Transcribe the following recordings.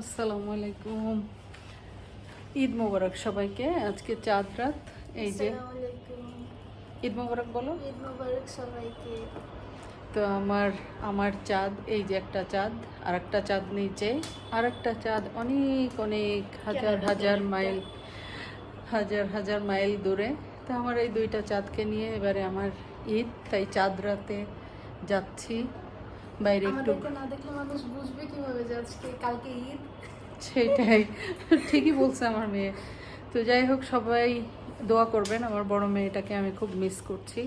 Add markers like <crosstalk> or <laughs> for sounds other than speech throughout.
আসসালামু আলাইকুম ঈদ মোবারক সবাইকে। আজকে চাঁদ রাত। এই যে ঈদ মোবারক বলো। ঈদ মোবারক সবাইকে। তো আমার আমার চাঁদ এই যে একটা চাঁদ আর একটা চাঁদ নিচে আর একটা চাঁদ অনেক অনেক হাজার হাজার মাইল হাজার হাজার মাইল দূরে। তো আমার এই দুইটা চাঁদকে নিয়ে এবারে আমার ঈদ। তাই চাঁদ রাতে যাচ্ছি। বাইরে একটু। না দেখলে মানুষ বুঝবে কীভাবে যে আজকে কালকে ঈদ। সেটাই। ঠিকই বলছে আমার মেয়ে। তো যাই হোক সবাই দোয়া করবেন। আমার বড় মেয়েটাকে আমি খুব মিস করছি।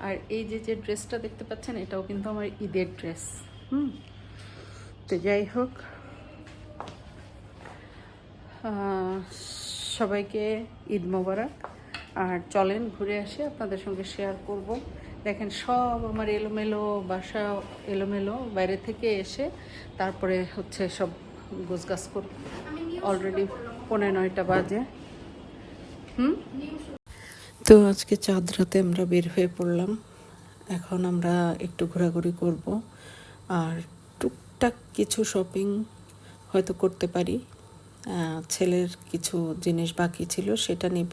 আর এই যে যে ড্রেসটা দেখতে পাচ্ছেন এটাও কিন্তু আমার ঈদের ড্রেস হুম? তো যাই হোক সবাইকে ঈদ মোবারক। আর চলেন ঘুরে আসি। আপনাদের সঙ্গে শেয়ার করব। দেখেন সব আমার এলোমেলো বাসা এলোমেলো বাইরে থেকে এসে তারপরে হচ্ছে সব গোছগাছ কর অলরেডি পনেরো নয়টা বাজে। হুম? তো আজকে চাঁদ রাতে আমরা বের হয়ে পড়লাম। এখন আমরা একটু ঘোরাঘুরি করব। আর টুকটাক কিছু শপিং হয়তো করতে পারি। ছেলের কিছু জিনিস বাকি ছিল, সেটা নিব।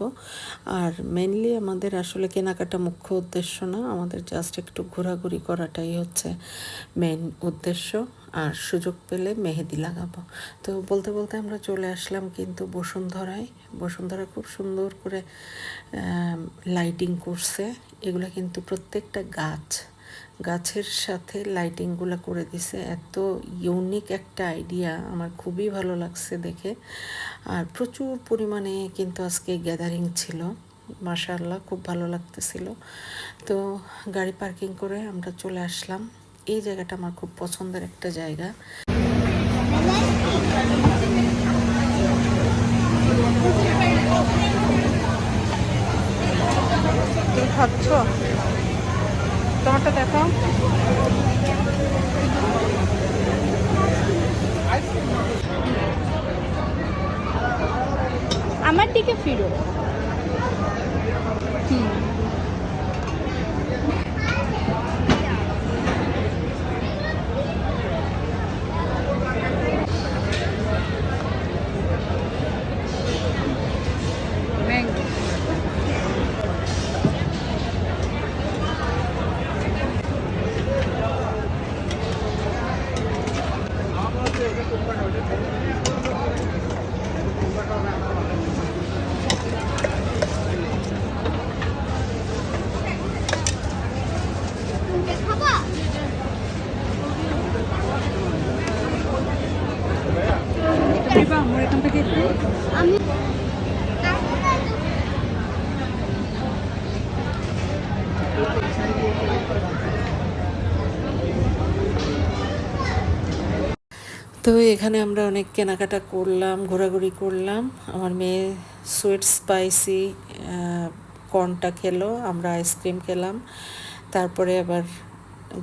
আর মেনলি আমাদের আসলে কেনাকাটা মুখ্য উদ্দেশ্য না, আমাদের জাস্ট একটু ঘোরাঘুরি করাটাই হচ্ছে মেন উদ্দেশ্য। আর সুযোগ পেলে মেহেদি লাগাবো। তো বলতে বলতে আমরা চলে আসলাম কিন্তু বসুন্ধরায়। বসুন্ধরা খুব সুন্দর করে লাইটিং করছে। এগুলো কিন্তু প্রত্যেকটা গাছ গাছের সাথে লাইটিংগুলো করে দিছে। এত ইউনিক একটা আইডিয়া আমার খুবই ভালো লাগছে দেখে। আর প্রচুর পরিমাণে কিন্তু আজকে গ্যাদারিং ছিল। মাশাআল্লাহ, খুব ভালো লাগতেছিল। তো গাড়ি পার্কিং করে আমরা চলে আসলাম। এই জায়গাটা আমার খুব পছন্দের একটা জায়গা। খাচ্ছ? তোমারটা দেখাও। আমার দিকে ফিরো। ম্যাঙ্গো খাবা দিবা আমার এখান থেকে একটু আমি তো এখানে আমরা অনেক কেনাকাটা করলাম, ঘোরাঘুরি করলাম। আমার মেয়ে সুইট স্পাইসি কর্নটা খেলো, আমরা আইসক্রিম খেলাম। তারপরে আবার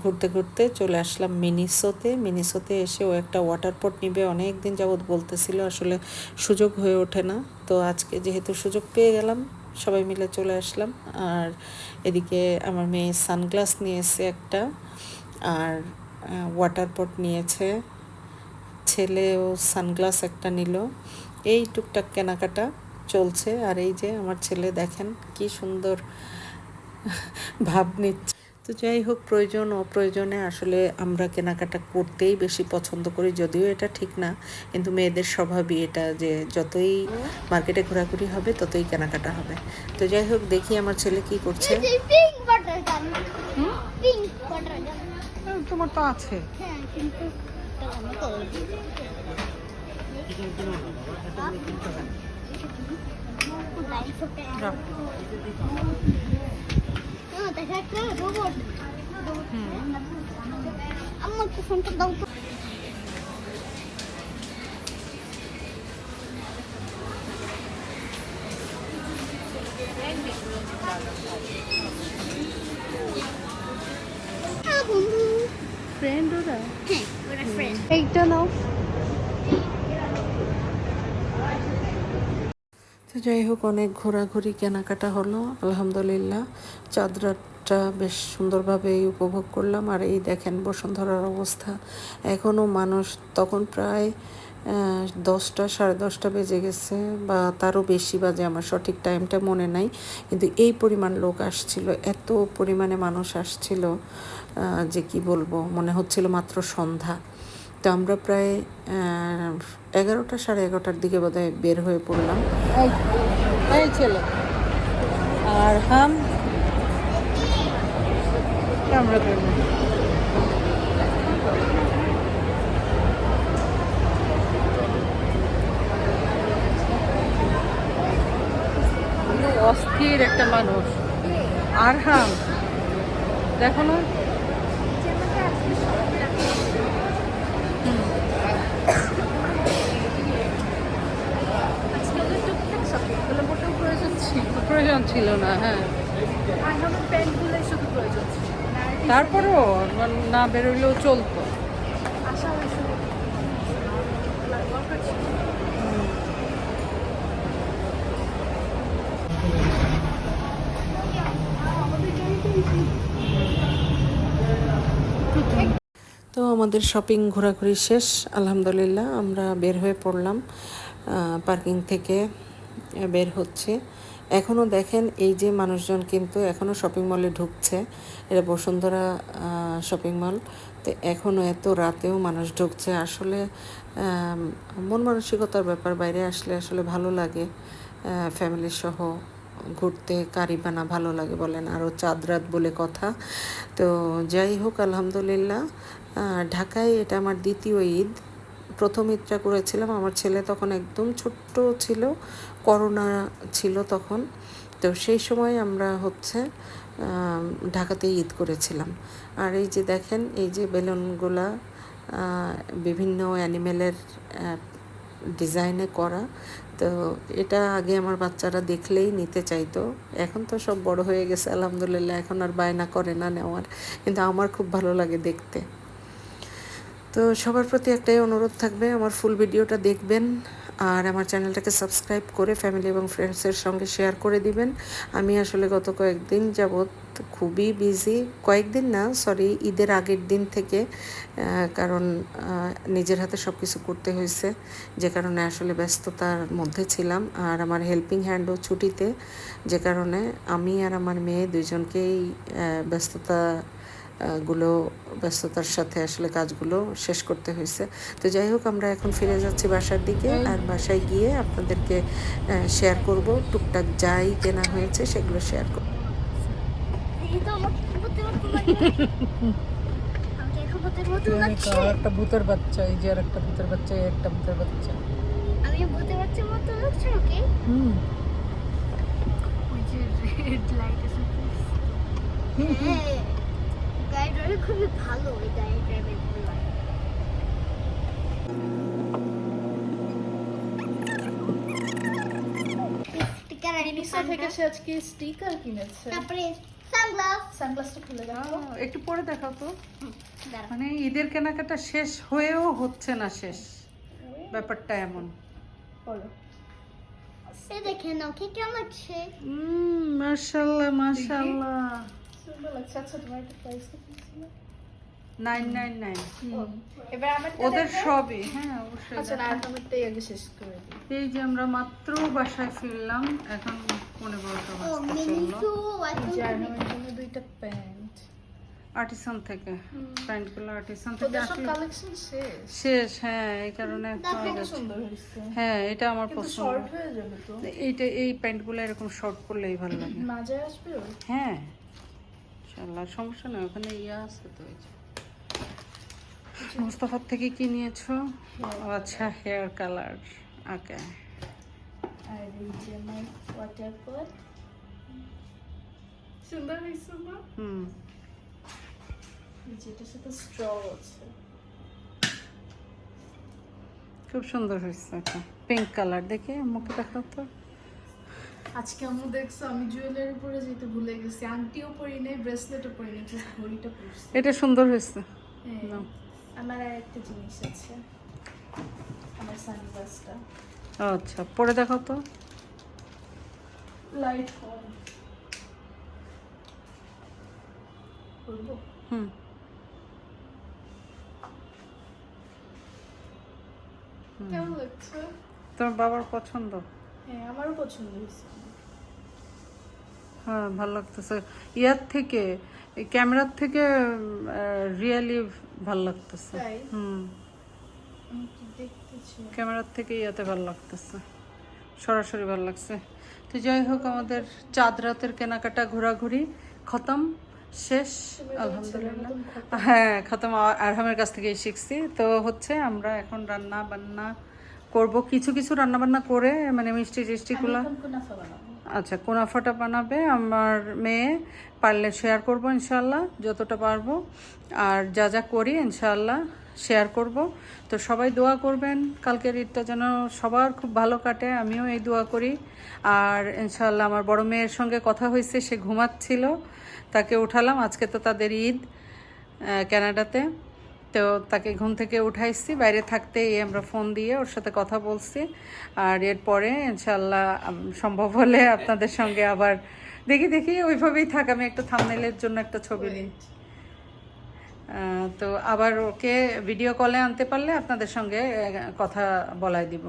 ঘুরতে ঘুরতে চলে আসলাম মিনিসোতে। মিনিসোতে এসে ও একটা ওয়াটার পট নিবে অনেক দিন যাবৎ বলতেছিল, আসলে সুযোগ হয়ে ওঠে না। তো আজকে যেহেতু সুযোগ পেয়ে গেলাম, সবাই মিলে চলে আসলাম। আর এদিকে আমার মেয়ে সানগ্লাস নিয়েছে একটা, আর ওয়াটার পট নিয়েছে। ছেলেও সানগ্লাস একটা নিল। এই টুকটাক কেনাকাটা চলছে আর এই যে আমার ছেলে দেখেন কি সুন্দর ভাব নিচ্ছে। তো যাই হোক প্রয়োজন অপ্রয়োজনে আসলে আমরা কেনাকাটা করতেই বেশি পছন্দ করি যদিও এটা ঠিক না। কিন্তু মেয়েদের স্বভাবই এটা যে যতই মার্কেটে ঘোরাঘুরি হবে ততই কেনাকাটা হবে। তো যাই হোক দেখি আমার ছেলে কি করছে। তোমার তো আছে। হ্যাঁ কিন্তু দেখা একটা রোবট আমার তো ফোনটা দাও তো হ্যাঁ বন্ধু ফ্রেন্ড ওরা? হ্যাঁ ওরা ফ্রেন্ড এইটা নাও। তো যাই হোক অনেক ঘোরাঘুরি কেনাকাটা হলো আলহামদুলিল্লাহ। চাদরাটা বেশ সুন্দরভাবে উপভোগ করলাম। আর এই দেখেন বসুন্ধরার অবস্থা। এখনও মানুষ তখন প্রায় দশটা, সাড়ে দশটা বেজে গেছে বা তারও বেশি বাজে আমার সঠিক টাইমটা মনে নাই। কিন্তু এই পরিমাণ লোক আসছিল, এত পরিমাণে মানুষ আসছিল যে কি বলব, মনে হচ্ছিল মাত্র সন্ধ্যা। তো আমরা প্রায় এগারোটা, সাড়ে এগারোটার দিকে বোধহয় বের হয়ে পড়লাম। আর হাম? আমরা অস্থির একটা মানুষ। আর হাম দেখো না। প্রয়োজন ছিল না হ্যাঁ। তারপরেও না বেরোলেও চলতো। আমাদের শপিং ঘোরাঘুরি শেষ, আলহামদুলিল্লাহ, আমরা বের হয়ে পড়লাম পার্কিং থেকে বের হচ্ছে। এখনও দেখেন এই যে মানুষজন কিন্তু এখনও শপিং মলে ঢুকছে, এটা বসুন্ধরা শপিং মল। তো এখনও এত রাতেও মানুষ ঢুকছে, আসলে মন মানসিকতার ব্যাপার, বাইরে আসলে আসলে ভালো লাগে ফ্যামিলি সহ ঘুরতে কারিবানা ভালো লাগে বলেন আরও চাঁদ রাত বলে কথা। তো যাই হোক, আলহামদুলিল্লাহ ঢাকায় এটা আমার দ্বিতীয় ঈদ। প্রথম ঈদটা করেছিলাম। আমার ছেলে তখন একদম ছোট্ট ছিল, করোনা ছিল তখন। তো সেই সময় আমরা হচ্ছে ঢাকাতে ঈদ করেছিলাম। আর এই যে দেখেন, এই যে বেলুনগুলা বিভিন্ন অ্যানিমেলের ডিজাইনে করা, তো এটা আগে আমার বাচ্চারা দেখলেই নিতে চাইতো। এখন তো সব বড় হয়ে গেছে, আলহামদুলিল্লাহ। এখন আর বায়না করে না নেওয়ার। কিন্তু আমার খুব ভালো লাগে দেখতে। তো সবার প্রতি একটাই অনুরোধ থাকবে, আমার ফুল ভিডিওটা দেখবেন আর আমার চ্যানেলটাকে সাবস্ক্রাইব করে ফ্যামিলি এবং ফ্রেন্ডসের সঙ্গে শেয়ার করে দিবেন। আমি আসলে গত কয়েকদিন যাবৎ খুবই বিজি কয়েকদিন না সরি ঈদের আগের দিন থেকে কারণ নিজের হাতে সব কিছু করতে হয়েছে, যে কারণে আসলে ব্যস্ততার মধ্যে ছিলাম আর আমার হেল্পিং হ্যান্ডও ছুটিতে, যে কারণে আমি আর আমার মেয়ে দুজনকেই ব্যস্ততা গুলো ব্যস্ততার সাথে আসলে কাজগুলো শেষ করতে হয়েছে। তো যাই হোক আমরা এখন ফিরে যাচ্ছি বাসার দিকে আর বাসায় গিয়ে আপনাদেরকে শেয়ার করব টুকটাক যাই কেনা হয়েছে সেগুলো শেয়ার করব। <laughs> একটা ভূতের বাচ্চা এই যে আর একটা ভূতের বাচ্চা এই একটা ভূতের বাচ্চা। আমি ভূতের বাচ্চার মতো লাগছে ওকে? হুম। ওই যে রেড লাইট আছে হ্যাঁ গাড়ি ড্রাইভ খুবই ভালো ওই গাড়ি ড্রাইভেরগুলো স্টিকার ইনিসা থেকে সে আজকে স্টিকার কিনেছে। তারপরে সানগ্লাস সানগ্লাসটা খুলে দেখো একটু পরে দেখাও তো। মানে ঈদের কেনাকাটা শেষ হয়েও হচ্ছে না শেষ। ব্যাপারটা এমন। বলো সে দেখে নাও কি কেমন লাগছে? হুম মাশাআল্লাহ মাশাআল্লাহ। সুন্দর লাগছে আচ্ছা তোমার একটা প্রাইস দেখেছিল নাইন নাইন নাইন এবার আমার ওদের সবই হ্যাঁ অবশ্যই আচ্ছা না আমারটাই আগে শেষ করে দিই। এই যে আমরা মাত্র বাসায় ফিরলাম এখন পনেরো বারোটা বাজতে চলল। জন্য দুইটা প্যান্ট। আর্টিসান থেকে প্যান্টগুলো আর্টিসান থেকে কালেকশন শেষ? শেষ হ্যাঁ এই কারণে হয়ে। সুন্দর হয়েছে। হ্যাঁ এটা আমার পছন্দ। শর্ট হয়ে যাবে তো। এইটা এই প্যান্টগুলো এরকম শর্ট করলেই ভালো লাগে। মাঝে আসবে হ্যাঁ। ইনশাআল্লাহ সমস্যা নেই ওখানে ইয়ে আছে তো এই মুস্তাফার থেকে কি নিয়েছো? আচ্ছা হেয়ার কালার ওকে। আর এই যে আমার ওয়াটার পট সুন্দর হয়েছে না হুম। সাথে স্ট্র আছে। খুব সুন্দর হয়েছে পিঙ্ক কালার দেখে মুখে দেখাও তো। আজকে আমি দেখছ আমি জুয়েলারি পরে যেতে ভুলে গেছি। আংটিও পরি নাই ব্রেসলেটও পরি নাই জাস্ট ঘড়িটা পরছি। এটা সুন্দর হয়েছে। হ্যাঁ। আমার আর একটা জিনিস আছে আমার সানগ্লাসটা আচ্ছা পরে দেখাও তো। লাইট অন করব হুম। কেমন লাগছে? তোমার বাবার পছন্দ? হ্যাঁ আমারও পছন্দ হয়েছে। হ্যাঁ ভালো লাগতেছে। ইয়ার থেকে ক্যামেরার থেকে রিয়েলি ভালো লাগতেছে। হুম। ক্যামেরার থেকে ইয়াতে ভালো লাগতেছে। সরাসরি ভালো লাগছে। তো যাই হোক আমাদের চাঁদ রাতের কেনাকাটা ঘোরাঘুরি খতম শেষ আলহামদুলিল্লাহ। হ্যাঁ খতম। আরহামের কাছ থেকেই শিখছি। তো হচ্ছে আমরা এখন রান্না বান্না করব। কিছু কিছু রান্না বান্না করে মানে মিষ্টি টিষ্টিগুলো আচ্ছা কোনাফাটা বানাবে আমার মেয়ে। পারলে শেয়ার করব ইনশাল্লাহ যতটা পারব। আর যা যা করি ইনশাল্লাহ শেয়ার করব। তো সবাই দোয়া করবেন কালকের ঈদটা যেন সবার খুব ভালো কাটে আমিও এই দোয়া করি। আর ইনশাল্লাহ আমার বড় মেয়ের সঙ্গে কথা হয়েছে সে ঘুমাচ্ছিল তাকে উঠালাম। আজকে তো তাদের ঈদ আহ, কানাডাতে তো তাকে ঘুম থেকে উঠাইছি বাইরে থাকতেই আমরা ফোন দিয়ে ওর সাথে কথা বলছি। আর এরপরে ইনশাল্লাহ সম্ভব হলে আপনাদের সঙ্গে আবার দেখি দেখি, ওইভাবেই থাক। আমি একটা থামনেলের জন্য একটা ছবি নিই। তো আবার ওকে ভিডিও কলে আনতে পারলে আপনাদের সঙ্গে কথা বলাই দিব।